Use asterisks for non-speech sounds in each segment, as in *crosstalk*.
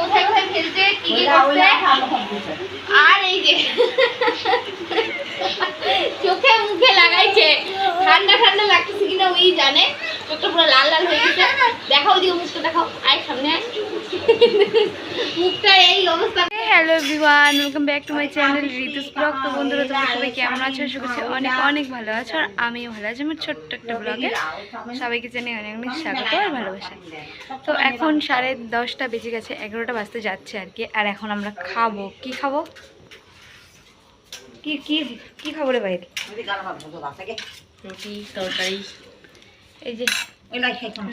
কোথায় কোথায় খেলছে কি কি করছে? আর এই যে চোখে মুখে লাগাইছে। ঠান্ডা ঠান্ডা লাগতেছে কিনা ওই জানে। চোখটা পুরো লাল লাল হয়ে গেছে। দেখাও দিও মুখটা দেখাও। আয় সামনে আয়। মুখটা এই অবস্থা। Hello everyone welcome back to my channel Ritu's blog তো বন্ধুরা তোমরা সবাই কেমন আছো? আশা করছি অনেক অনেক ভালো আছো। আর আমিও ভালো আছি। আমার ছোট্ট একটা ব্লগে সবাইকে জানি অনেক অনেক স্বাগত আর ভালোবাসা। তো এখন সাড়ে দশটা বেজে গেছে এগারোটা বাজতে যাচ্ছে আর কি। আর এখন আমরা খাব। কি খাব? কি কি কি খাব রে বাইরে রুটি তরকারি। এই যে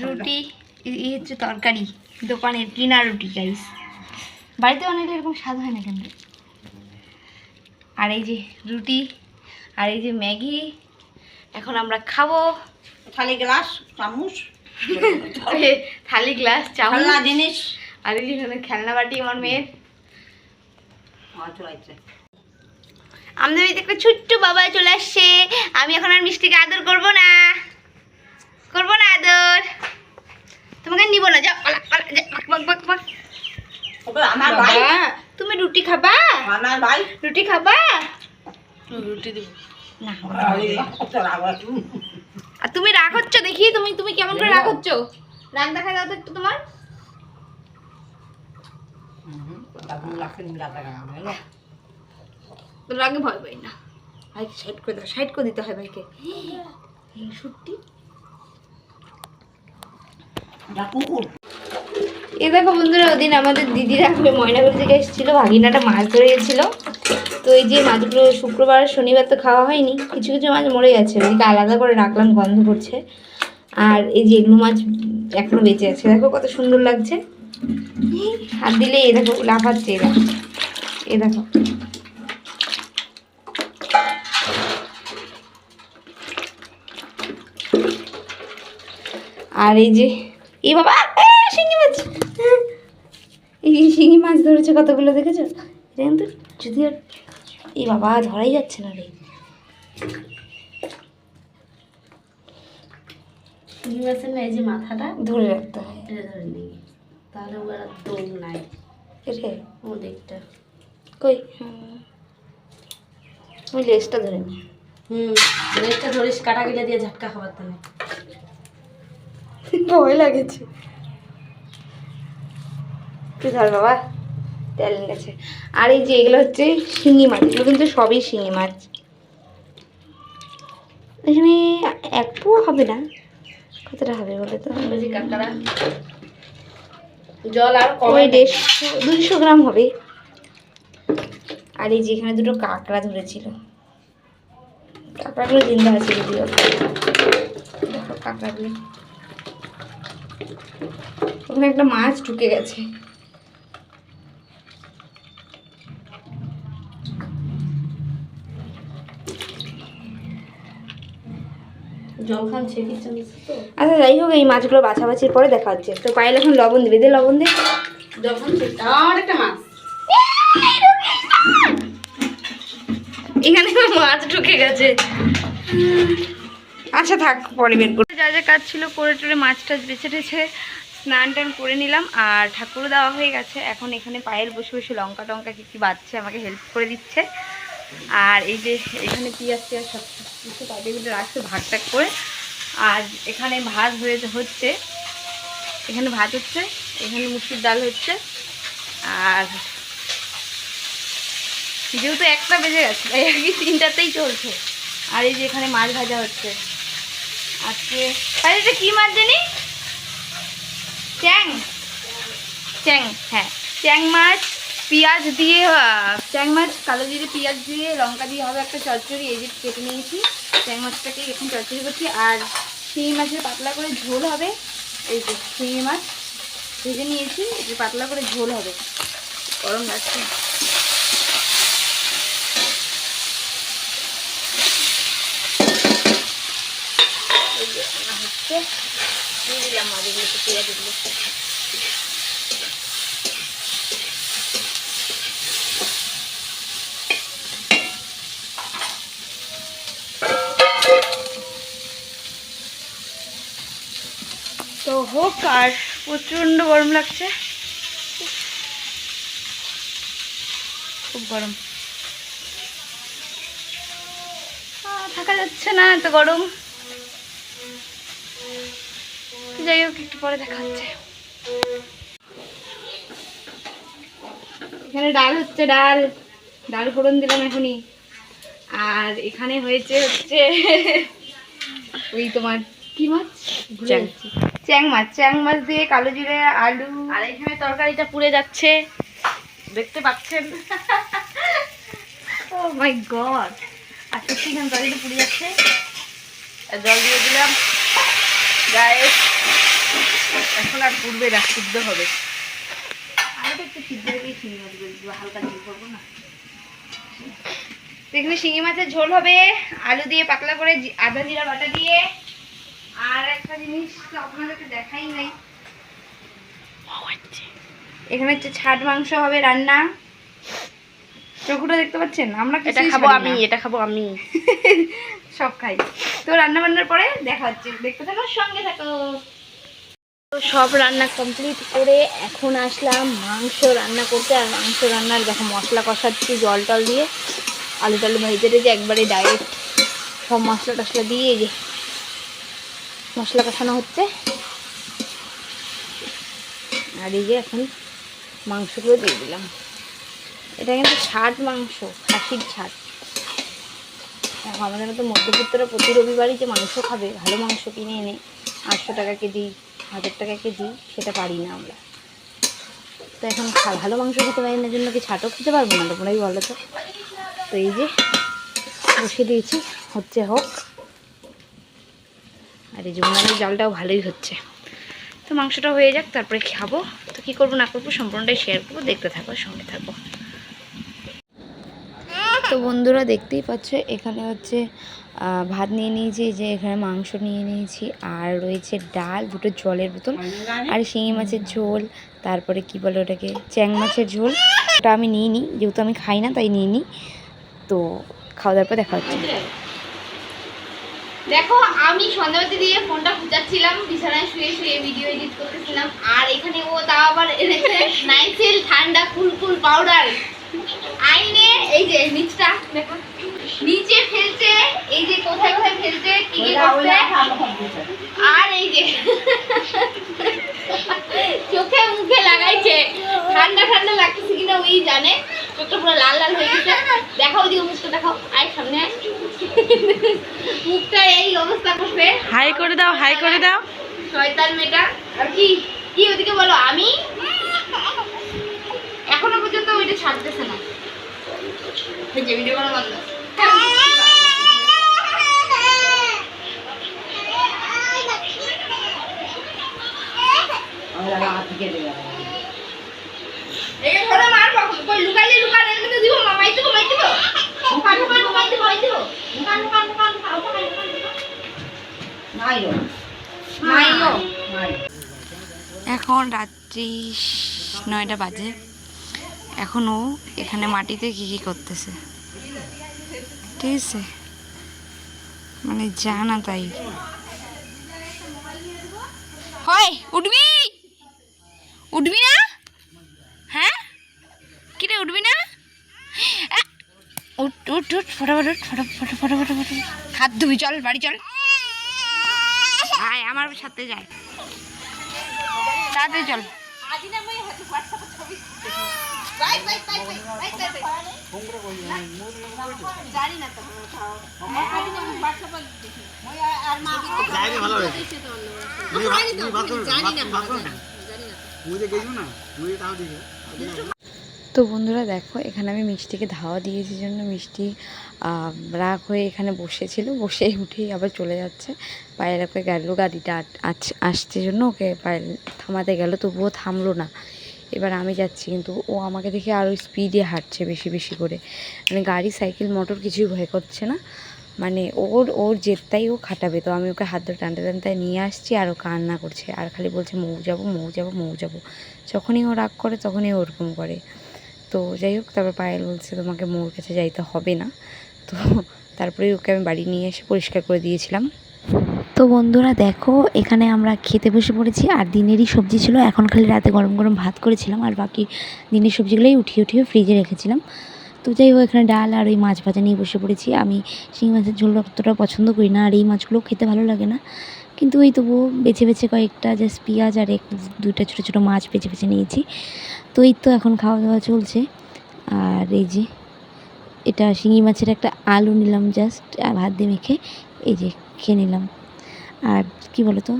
রুটি এই- হচ্ছে তরকারি দোকানের কিনা রুটি গাইস বাড়িতে অনেক এরকম স্বাদ হয় না কেন? আর এই যে রুটি আর এই যে ম্যাগি এখন আমরা খাব। থালি গ্লাস চামচ। থালি গ্লাস চামচ। জিনিস। আর এই যে খেলনা বাটি আমার মেয়ের। আমাদের বাড়িতে একটা ছোট্ট বাবা চলে আসছে। আমি এখন আর মিষ্টিকে আদর করব না। করব না আদর। তোমাকে নিব না যাও পালা পালা যা, বাক, বাক, বাক, বাক। আমার ভাই। তুমি রুটি খাবা? রুটি খাবা? রুটি দিব। আর তুমি রাগ হচ্ছ দেখি তুমি তুমি কেমন করে রাগ হচ্ছ? রাগ দেখা দাও তো একটু তোমার। রাগে ভয় পাই না। ভাই সাইড করে দাও সাইড করে দিতে হয় ভাইকে। এই সত্যি এ দেখো বন্ধুরা, ওদিন আমাদের দিদিরা ময়নাগুড়ি থেকে এসেছিল, ভাগিনাটা মাছ ধরে গেছিল। তো এই যে মাছগুলো শুক্রবার, শনিবার তো খাওয়া হয়নি, কিছু কিছু মাছ মরে গেছে। ওদিকে আলাদা করে রাখলাম, গন্ধ করছে। আর এই যে এগুলো মাছ এখনও বেঁচে আছে, দেখো কত সুন্দর লাগছে। হাত দিলে এ দেখো লাফাচ্ছে এরা এ দেখো। আর এই যে এই বাবা এ, শিঙি মাছ। এই শিঙি মাছ ধরেছে কতগুলো দেখেছ? এটা কিন্তু যদি আর এই বাবা ধরাই যাচ্ছে না রে। চিংড়ি মাছের না এই যে মাথাটা ধরে রাখতে হয়। এটা ধরে নিই তাহলে ওরা দৌড় নাই। রে ও দিকটা কই। আমি লেজটা ধরে নি। হুম লেজটা ধরিস কাটা গিলা দিয়ে ঝটকা খাবার তো নেই ভয় লাগেছে। তুই ধর বাবা ট্যালেন্ট আছে আর এই যে এগুলো হচ্ছে শিঙি মাছ এগুলো কিন্তু সবই শিঙি মাছ। এখানে এক হবে না? কতটা হবে বলে তো? জল আর ওই দেড়শো দুশো গ্রাম হবে। আর এই যে এখানে দুটো কাঁকড়া ধরেছিল। কাঁকড়াগুলো জিন্দা আছে যদিও। কাঁকড়াগুলো। ওখানে একটা মাছ ঢুকে গেছে। আচ্ছা যাই হোক এই মাছগুলো বাছাবাছির পরে দেখা হচ্ছে। তো পায়েল এখন লবণ দেবে। দে লবণ দে। এখানে মাছ ঢুকে গেছে। আচ্ছা থাক, পরে বের করে যা যা কাজ ছিল করে টরে মাছ টাছ বেছে টেছে স্নান টান করে নিলাম আর ঠাকুরও দেওয়া হয়ে গেছে। এখন এখানে পায়েল বসে বসে লঙ্কা টঙ্কা কি কি বাচ্ছে আমাকে হেল্প করে দিচ্ছে। আর এই যে এখানে পিঁয়াজ টিয়াজ সব কিছু কাটিয়ে রাখছে ভাগ টাক করে। আর এখানে ভাত হয়ে হচ্ছে। এখানে ভাত হচ্ছে, এখানে মুসুর ডাল হচ্ছে। আর যেহেতু একটা বেজে গেছে তিনটাতেই চলছে। আর এই যে এখানে মাছ ভাজা হচ্ছে। আজকে, আর এটা কি মাছ জানি? চ্যাং। চ্যাং হ্যাঁ। চ্যাং মাছ, পেঁয়াজ দিয়ে চ্যাং মাছ কালো জিরে পেঁয়াজ দিয়ে, লঙ্কা দিয়ে হবে একটা চচ্চড়ি। এই যে কেটে নিয়েছি। চ্যাং মাছটাকে এখন চচ্চড়ি করছি। আর শিঙি মাছের পাতলা করে ঝোল হবে। এই যে শিঙি মাছ ভেজে নিয়েছি। পাতলা করে ঝোল হবে। গরম লাগছে এই যে রান্না হচ্ছে দিয়ে দিলাম মাছগুলো একটু পেঁয়াজ দিল তো হোক আর প্রচণ্ড গরম লাগছে। খুব গরম। থাকা যাচ্ছে না এত গরম। যাই হোক একটু পরে দেখা হচ্ছে। এখানে ডাল হচ্ছে ডাল। ডাল ফোড়ন দিলাম এখনই। আর এখানে হয়েছে হচ্ছে *laughs* ওই তোমার কি মাছ? চ্যাং। মাছ। চ্যাং মাছ দিয়ে কালো জিরে আলু। আর এখানে তরকারিটা পুড়ে যাচ্ছে। দেখতে পাচ্ছেন? ও মাই গড আর সত্যি এখানে তরকারিটা পুড়ে যাচ্ছে। জল দিয়ে দিলাম। গায়ে এখন আর পুড়বে না শুদ্ধ হবে। আলুটা একটু সিদ্ধ হয়ে শিঙি মাছ করে হালকা ঝোল করব না? এখানে শিঙি মাছের ঝোল হবে আলু দিয়ে পাতলা করে আদা জিরা বাটা দিয়ে। আর একটা জিনিস তো আপনাদেরকে দেখাই নাই। এখানে হচ্ছে ছাট মাংস হবে রান্না। চকুটা দেখতে পাচ্ছেন? আমরা এটা খাব আমি এটা খাব আমি। *laughs* সব খাই। তো রান্না বান্নার পরে দেখা হচ্ছে। দেখতে থাকো সঙ্গে থাকো। সব রান্না কমপ্লিট করে এখন আসলাম মাংস রান্না করতে। আর মাংস রান্নার দেখো মশলা কষাচ্ছি জল টল দিয়ে। আলু টালু ভেজে টেজে একবারে ডাইরেক্ট সব মশলা টশলা দিয়ে যে মশলা কষানো হচ্ছে। আর এই যে এখন মাংসগুলো দিয়ে দিলাম। এটা কিন্তু ছাট মাংস, খাসির ছাট। দেখো আমাদের মতো মধ্যবিত্তরা প্রতি রবিবারই যে মাংস খাবে, ভালো মাংস কিনে এনে আটশো টাকা কেজি হাজার টাকা কেজি, সেটা পারি না আমরা। তো এখন ভালো মাংস খেতে পারি না, জন্য কি ছাটও খেতে পারব না তোমরাই বলো তো? তো এই যে, বসিয়ে দিয়েছি, হচ্ছে হোক। আর এই যে উনানের জলটাও ভালোই হচ্ছে। তো মাংসটা হয়ে যাক, তারপরে খাব। তো কী করব না করব, সম্পূর্ণটাই শেয়ার করব, দেখতে থাকো, সঙ্গে থাকব তো বন্ধুরা দেখতেই পাচ্ছ, এখানে হচ্ছে ভাত নিয়ে নিয়েছি যে এখানে মাংস নিয়ে নিয়েছি, আর রয়েছে ডাল, দুটো জলের বোতল, আর শিঙি মাছের ঝোল, তারপরে কি বলে ওটাকে, চ্যাং মাছের ঝোল, ওটা আমি নিয়ে নিই, যেহেতু আমি খাই না, তাই নিয়ে নিই, তো খাওয়া দাওয়ার পর দেখা হচ্ছে। দেখো, আমি সন্ধ্যাবাতি দিয়ে ফোনটা খুঁজাচ্ছিলাম, বিছানায় শুয়ে শুয়ে ভিডিও এডিট করতেছিলাম, আর এখানে ও তাও আবার এনেছে নাইসিল ঠান্ডা কুল কুল পাউডার। আইনে এই যে নিচটা দেখো নিচে ফেলছে এই যে কোথায় কোথায় ফেলছে কি কি করছে আর এই যে চোখে মুখে লাগাইছে। ঠান্ডা ঠান্ডা লাগতেছে কিনা ওই জানে চোখটা পুরো লাল লাল হয়ে গেছে। দেখাও ওদিকে মুখটা দেখাও। আয় সামনে আয়। মুখটা এই অবস্থা করছে। হাই করে দাও হাই করে দাও। শয়তান মেয়েটা। আর কি কি ওদিকে বলো আমি? ওইটা ছাড়তেছে না। এই যে ভিডিও করা বন্ধ দিব মামাই দিব মাই দিব। দিব। মাই দিব। এখন রাত্রি নয়টা বাজে। এখনও এখানে মাটিতে কী কী করতেছে? ঠিক আছে। মানে জানা তাই। হয়, উঠবি? উঠবি না? হ্যাঁ? কিরে, উঠবি না! উঠ উঠ উঠ, ফটাফট উঠ ফটাফট ফটাফট ফটাফট। হাত ধুবি, চল, বাড়ি চল। আয়, আমার সাথে যায়। তাড়াতাড়ি চল। তো। বন্ধুরা দেখো এখানে আমি মিষ্টিকে ধাওয়া দিয়েছি জন্য। মিষ্টি রাগ হয়ে এখানে বসেছিল। বসেই উঠেই আবার চলে যাচ্ছে। পায়ের ওকে গেল গাড়িটা আসছে জন্য। ওকে পায়ে থামাতে গেল তবুও থামলো না। এবার আমি যাচ্ছি, কিন্তু ও আমাকে দেখে আরও স্পিডে হাঁটছে বেশি বেশি করে। মানে গাড়ি, সাইকেল, মোটর কিছুই ভয় করছে না। মানে ওর ওর জেদটাই ও খাটাবে। তো আমি ওকে হাত ধরে টানতে টানতে নিয়ে আসছি আর ও কান্না করছে। আর খালি বলছে, মৌ যাব মৌ যাব মৌ যাব। যখনই ও রাগ করে, তখনই ওরকম করে। তো যাই হোক, তারপর পায়েল বলছে, তোমাকে মোর কাছে যাইতে হবে না। তো তারপরে ওকে আমি বাড়ি নিয়ে এসে পরিষ্কার করে দিয়েছিলাম। তো বন্ধুরা দেখো, এখানে আমরা খেতে বসে পড়েছি আর দিনেরই সবজি ছিল। এখন খালি রাতে গরম গরম ভাত করেছিলাম আর বাকি দিনের সবজিগুলোই উঠিয়ে উঠিয়ে ফ্রিজে রেখেছিলাম। তো যাই হোক, এখানে ডাল আর ওই মাছ ভাজা নিয়ে বসে পড়েছি। আমি শিঙি মাছের ঝোল অতটা পছন্দ করি না আর এই মাছগুলো খেতে ভালো লাগে না। কিন্তু ওই তবুও বেছে বেছে কয়েকটা জাস্ট পেঁয়াজ আর এক দুইটা ছোটো ছোটো মাছ বেছে বেছে নিয়েছি। তো এই তো এখন খাওয়া দাওয়া চলছে। আর এই যে এটা শিঙি মাছের একটা আলু নিলাম জাস্ট আর ভাত দিয়ে মেখে এই যে খেয়ে নিলাম। আর কি বলতো,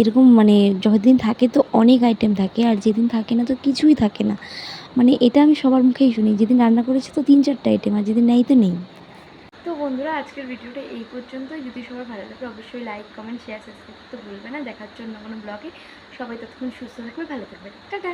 এরকম মানে যতদিন থাকে তো অনেক আইটেম থাকে, আর যেদিন থাকে না তো কিছুই থাকে না। মানে এটা আমি সবার মুখেই শুনি, যেদিন রান্না করেছি তো তিন চারটা আইটেম আর যেদিন নেই তো নেই। তো বন্ধুরা, আজকের ভিডিওটা এই পর্যন্তই। যদি সবার ভালো লাগে, অবশ্যই লাইক কমেন্ট শেয়ার সাবস্ক্রাইব করতে ভুলবে না। দেখার জন্য কোনো ব্লগে সবাই ততক্ষণ সুস্থ থাকবে ভালো থাকবে টাটা!